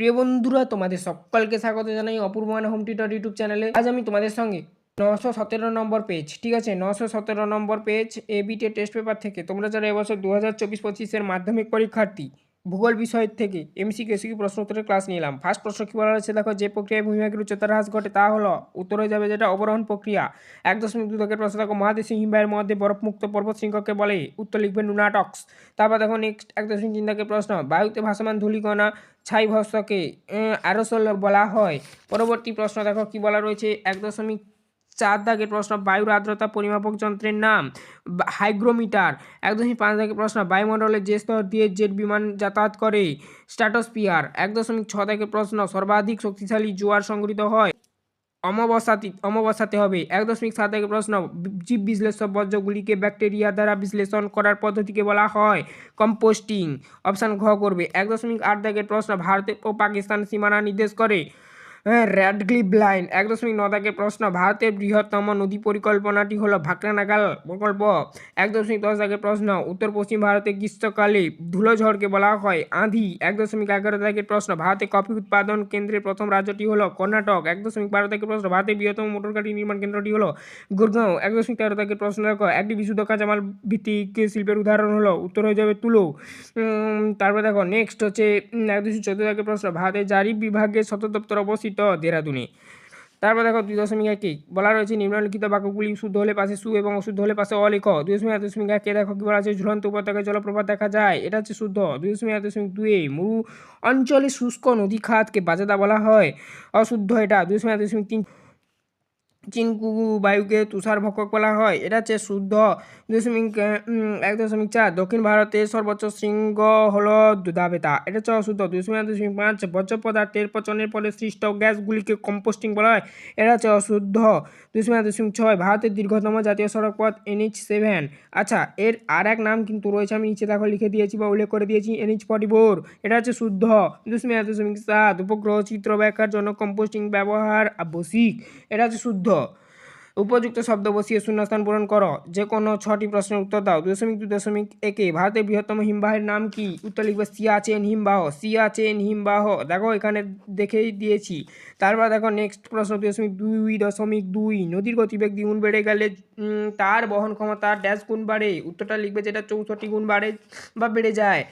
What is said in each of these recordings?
প্রিয় বন্ধুরা, তোমাদের সকলকে স্বাগত জানাই অপূর্ব মানে হোম টিউটর ইউটিউব চ্যানেলে আজ আমি তোমাদের সঙ্গে নশো সতেরো নম্বর পেজ ঠিক আছে? নশো সতেরো নম্বর পেজ এবিটে টেস্ট পেপার থেকে তোমরা যারা এবছর দু হাজার চব্বিশ পঁচিশের মাধ্যমিক পরীক্ষার্থী ভূগোল বিষয় থেকে এমসি কেসিকি প্রশ্ন উত্তরের ক্লাস নিলাম। ফার্স্ট প্রশ্ন কী বলা হয়েছে? দেখো, যে প্রক্রিয়ায় ভূমিভাগের উচ্চতার হ্রাস ঘটে তা হলো, উত্তর যাবে যেটা অবরোহণ প্রক্রিয়া। এক দশমিক দুই দাগের প্রশ্ন, দেখো, মহাদেশী হিমবাহের মধ্যে বরফমুক্ত পর্বত শৃঙ্গকে বলে, উত্তর লিখবে নুনাটক্স তারপর দেখো নেক্সট এক দশমিক দাগের প্রশ্ন, বায়ুতে ভাসমান ধূলিকণা ছাই ভস্যকে অ্যারোসল বলা হয়। পরবর্তী প্রশ্ন, দেখো, কি বলা রয়েছে? এক দশমিক চার দাগের প্রশ্ন বায়ুর আর্দ্রতা পরিমাপক যন্ত্রের নাম হাইগ্রোমিটার। এক দশমিক পাঁচ দাগের প্রশ্ন বায়ুমণ্ডলের যে স্তর দিয়ে জেট বিমান যাতায়াত করে স্ট্র্যাটোস্পিয়ার এক দশমিক ছ দাগের প্রশ্ন, সর্বাধিক শক্তিশালী জোয়ার সংঘটিত হয়, অমাবস্যাতি, অমাবস্যাতে হবে। এক দশমিক সাত দাগের প্রশ্ন, জীব বিশ্লেষক বর্জ্যগুলিকে ব্যাকটেরিয়া দ্বারা বিশ্লেষণ করার পদ্ধতিকে বলা হয়, কম্পোস্টিং। অপশান ঘ করবে। এক দশমিক আট দাগের প্রশ্ন, ভারত ও পাকিস্তান সীমানা নির্দেশ করে হ্যাঁ র্যাডক্লিফ লাইন। এক দশমিক ন দাগের প্রশ্ন, ভারতের বৃহত্তম নদী পরিকল্পনাটি হলো ভাকরানাগাল প্রকল্প। এক দশমিক দশ দাগের প্রশ্ন, উত্তর পশ্চিম ভারতে গ্রীষ্মকালে ধুলোঝড়কে বলা হয় আঁধি। এক দশমিক এগারো দাগের প্রশ্ন, ভারতে কফি উৎপাদন কেন্দ্রের প্রথম রাজ্যটি হলো কর্ণাটক। এক দশমিক বারো দাগের প্রশ্ন, ভারতের বৃহত্তম মোটর গাড়ি নির্মাণ কেন্দ্রটি হলো গুরগাঁও। এক দশমিক তেরো দাগের প্রশ্ন, দেখো, একটি বিশুদ্ধ কাঁচামাল ভিত্তিক শিল্পের উদাহরণ হলো, উত্তর হয়ে যাবে তুলো। তারপরে দেখো নেক্সট হচ্ছে এক দুশো চোদ্দ দাগের প্রশ্ন, ভারতের জারি বিভাগের সদর দপ্তর অবস্থিত দেরাদুনে। তারপর দেখো দুই দশমিক এক বলা রয়েছে নিম্নলিখিত বাক্যগুলি শুদ্ধ হলে পাশে সু এবং অশুদ্ধ হলে পাশে অলিখ দুই দশমিক এক দশমিক একে দেখো কি বলা আছে, ঝুলন্ত উপত্যকায় জলপ্রপাত দেখা যায়। এটা হচ্ছে শুদ্ধ। দুই দশমিক এক দশমিক দুয়ে মরু অঞ্চলে শুষ্ক নদী খাতকে বাজাদা বলা হয়। অশুদ্ধ এটা। দুই দশমিক এক দশমিক তিন চিনকু বায়ুকে তুষার ভক্ষক বলা হয়। এটা হচ্ছে শুদ্ধ দশমিক এক দশমিক চার। দক্ষিণ ভারতের সর্বোচ্চ শৃঙ্গ হল দুধাবেতা। এটা হচ্ছে অশুদ্ধ। দশমিক এক দশমিক পাঁচ বর্জ্য পদার্থের পচনের ফলে সৃষ্ট গ্যাসগুলিকে কম্পোস্টিং বলা হয়। এটা হচ্ছে অশুদ্ধ। দশমিক এক দশমিক ছয়। ভারতের দীর্ঘতম জাতীয় সড়ক পথ এনএইচ সেভেন। আচ্ছা এর আর এক নাম কিন্তু রয়েছে। আমি নিচে দেখো লিখে দিয়েছি বা উল্লেখ করে দিয়েছি। NH forty four. এটা হচ্ছে শুদ্ধ। দশমিক এক দশমিক সাত। উপগ্রহ চিত্র ব্যাখ্যার জন্য কম্পোস্টিং ব্যবহার আবশ্যিক। এটা হচ্ছে শুদ্ধ। mundo. উপযুক্ত শব্দ বসিয়ে শূন্যস্থান পূরণ করো। যে কোনো ছটি প্রশ্নের উত্তর দাও। দশমিক দুই দশমিক একে। ভারতের বৃহত্তম হিমবাহের নাম কি? উত্তর লিখবে সিয়াচেন হিমবাহ। সিয়াচেন হিমবাহ। দেখো, এখানে দেখেই দিয়েছি। তারপর দেখো নেক্সট প্রশ্ন, দশমিক দুই দশমিক দুই। নদীর গতিবেগ দ্বিগুণ বেড়ে গেলে তার বহন ক্ষমতা ড্যাশ গুণ বাড়ে। উত্তরটা লিখবে যেটা চৌষট্টি গুণ বাড়ে বা বেড়ে যায়।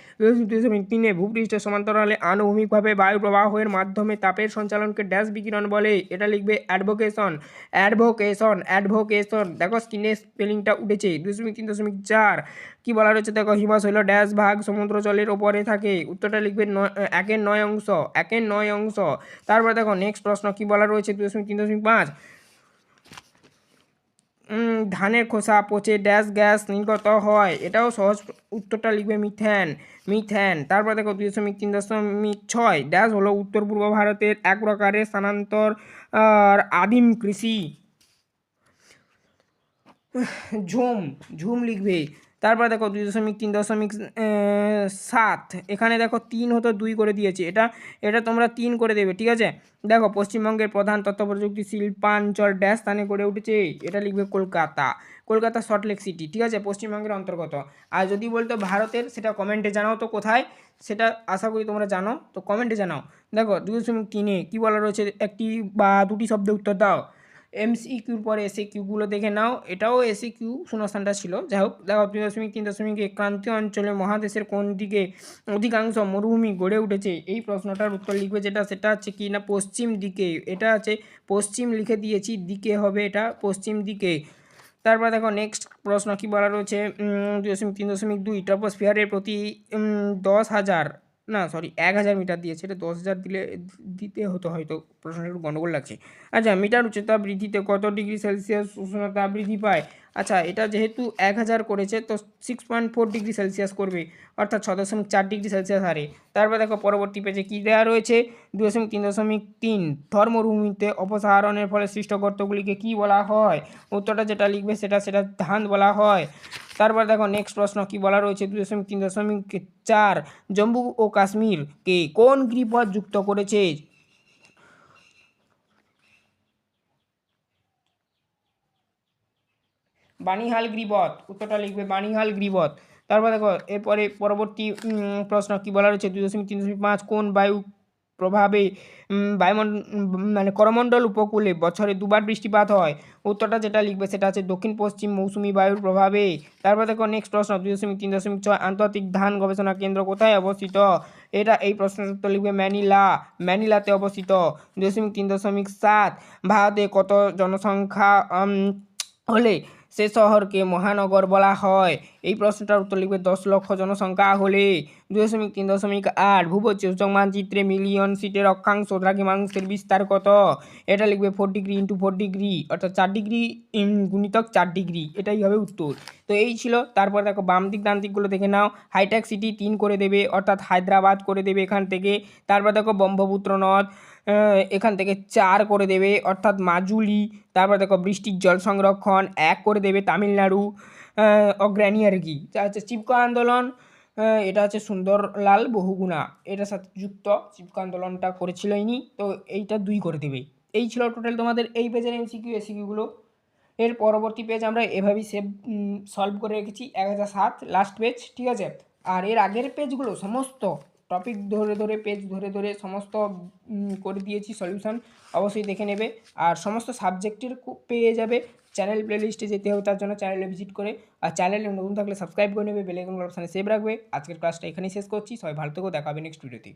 দশমিক তিনে ভূপৃষ্ঠের সমান্তরালে আনুভূমিকভাবে বায়ু প্রবাহের মাধ্যমে তাপের সঞ্চালনকে ড্যাশ বিকিরণ বলে। এটা লিখবে অ্যাডভোকেশন। অ্যাডভোকেশন। অ্যাডভোকেশন দেখো স্ক্রিনে স্পেলিংটা উঠেছে, দুই দশমিক, তিন দশমিক চার। কী বলা রয়েছে দেখো হিমাশৈল ড্যাশ ভাগ সমুদ্র জলের ওপরে থাকে। উত্তরটা লিখবে একের নয় অংশ, একের নয় অংশ। তারপরে দেখো নেক্সট প্রশ্ন, কী বলা রয়েছে? দুই দশমিক, তিন দশমিক পাঁচ। ধানের খোসা পচে ড্যাশ গ্যাস নির্গত হয়। এটাও সহজ উত্তরটা লিখবে মিথেন মিথেন তারপর দেখো, দুই দশমিক, তিন দশমিক ছয়। ড্যাশ হলো উত্তর পূর্ব ভারতের এক প্রকারের স্থানান্তর আদিম কৃষি। ঝুম ঝুম লিখবে। তারপর দেখো দুই দশমিক, তিন দশমিক সাত। এখানে দেখো তিন হতো দুই করে দিয়েছে। এটা এটা তোমরা তিন করে দেবে, ঠিক আছে? দেখো পশ্চিমবঙ্গের প্রধান তথ্য প্রযুক্তি শিল্পাঞ্চল ড্যাশ স্থানে গড়ে উঠেছে। এটা লিখবে কলকাতা। কলকাতা সল্টলেক সিটি, ঠিক আছে? পশ্চিমবঙ্গের অন্তর্গত। আর যদি বলতো ভারতের, সেটা কমেন্টে জানাও তো কোথায়? সেটা আশা করি তোমরা জানো। তো কমেন্টে জানাও। দেখো দুই দশমিক তিনে কী বলা রয়েছে? একটি বা দুটি শব্দে উত্তর দাও। এমসি কিউর পরে এসে কিউগুলো দেখে নাও। এটাও এসি কিউ শূন্যস্থানটা ছিল। যাই হোক, দেখো, দুই দশমিক তিন দশমিক এক ক্রান্তীয় অঞ্চলে মহাদেশের কোন দিকে অধিকাংশ মরুভূমি গড়ে উঠেছে? এই প্রশ্নটার উত্তর লিখবে যেটা, সেটা হচ্ছে কি না, পশ্চিম দিকে। এটা আছে পশ্চিম লিখে দিয়েছি, দিকে হবে এটা পশ্চিম দিকে। তারপর দেখো নেক্সট প্রশ্ন কি বলা রয়েছে? দুই দশমিক তিন দশমিক দুই ট্রপোস্ফিয়ারের প্রতি দশ হাজার না সরি এক হাজার মিটার দিয়েছে। এটা দশ হাজার দিলে, দিতে হতো হয়তো প্রশ্নটা একটু গণ্ডগোল লাগছে। আচ্ছা মিটার উচ্চতা বৃদ্ধিতে কত ডিগ্রি সেলসিয়াস উষ্ণতা বৃদ্ধি পায়? আচ্ছা এটা যেহেতু এক হাজার করেছে, তো six point four degree Celsius করবে, অর্থাৎ ছ দশমিক চার ডিগ্রি সেলসিয়াস হারে। তারপর দেখো, পরবর্তী পেজে কী দেওয়া রয়েছে? দু দশমিক তিন দশমিক তিন। ধর্মভূমিতে অপসারণের ফলে সৃষ্ট গর্তগুলিকে কী বলা হয়? উত্তরটা যেটা লিখবে সেটা সেটা ধান বলা হয়। তারপর দেখো নেক্সট প্রশ্ন, কি বলা রয়েছে? দুই দশমিক, তিন দশমিক, চার। জম্মু ও কাশ্মীরকে কোন গিরিপথ যুক্ত করেছে? বানিহাল গ্রিবত উত্তরটা লিখবে বানিহাল গ্রিবত তারপর দেখো, এরপরে পরবর্তী প্রশ্ন, কি বলা রয়েছে? দুই দশমিক, তিন দশমিক পাঁচ, কোন বায়ু প্রভাবে বায়ুমণ্ডল মানে করমণ্ডল উপকূলে বছরে দুবার বৃষ্টিপাত হয়। উত্তরটা যেটা লিখবে সেটা আছে দক্ষিণ পশ্চিম মৌসুমি বায়ুর প্রভাবে। তারপর দেখো নেক্সট প্রশ্ন, দুই দশমিক, তিন দশমিক ছয় আন্তর্জাতিক ধান গবেষণা কেন্দ্র কোথায় অবস্থিত? এটা এই প্রশ্নের উত্তর লিখবে ম্যানিলা, ম্যানিলাতে অবস্থিত। দুই দশমিক, তিন দশমিক সাত, ভারতে কত জনসংখ্যা হলে সে শহরকে মহানগর বলা হয়। এই প্রশ্নটার উত্তর লিখবে দশ লক্ষ জনসংখ্যা হলে দুই দশমিক তিন দশমিক আট ভূবৈচিত্র মানচিত্রে মিলিয়ন সিটের অক্ষাংশ দ্রাঘিমাংশের বিস্তার কত? এটা লিখবে four degree into four degree অর্থাৎ চার ডিগ্রি গুণিতক চার ডিগ্রি এটাই হবে উত্তর। তো এই ছিল, তারপর দেখো বাম দিক, ডান দিকগুলো দেখে নাও। হাইটেক সিটি তিন করে দেবে, অর্থাৎ হায়দ্রাবাদ করে দেবে এখান থেকে। তারপর দেখো ব্রহ্মপুত্র নদ। এখান থেকে চার করে দেবে, অর্থাৎ মাজুলি, তারপর দেখো বৃষ্টির জল সংরক্ষণ এক করে দেবে তামিলনাড়ু অগ্রণী আর কি। হচ্ছে চিপকো আন্দোলন এটা হচ্ছে সুন্দরলাল বহুগুণা। এটার সাথে যুক্ত চিপকো আন্দোলনটা করেছিল ইনি, তো এইটা দুই করে দেবে। এই ছিল টোটাল তোমাদের এই পেজের এমসিকিউ এসিকিউগুলো এর পরবর্তী পেজ আমরা এভাবেই সেভ সলভ করে রেখেছি, এক হাজার সাত লাস্ট পেজ ঠিক আছে? আর এর আগের পেজগুলো সমস্ত টপিক ধরে ধরে পেজ ধরে ধরে সমস্ত করে দিয়েছি সলিউশন অবশ্যই দেখে নেবে। আর সমস্ত সাবজেক্টের পেয়ে যাবে। চ্যানেল প্লেলিস্টে যেতে হবে, তার জন্য চ্যানেলে ভিজিট করে। আর চ্যানেলে নতুন থাকলে সাবস্ক্রাইব করে নেবে বেলাইকন অপশানে সেভ রাখবে। আজকের ক্লাসটা এখানেই শেষ করছি। সবাই ভালো থেকো দেখাবে নেক্সট ভিডিওতে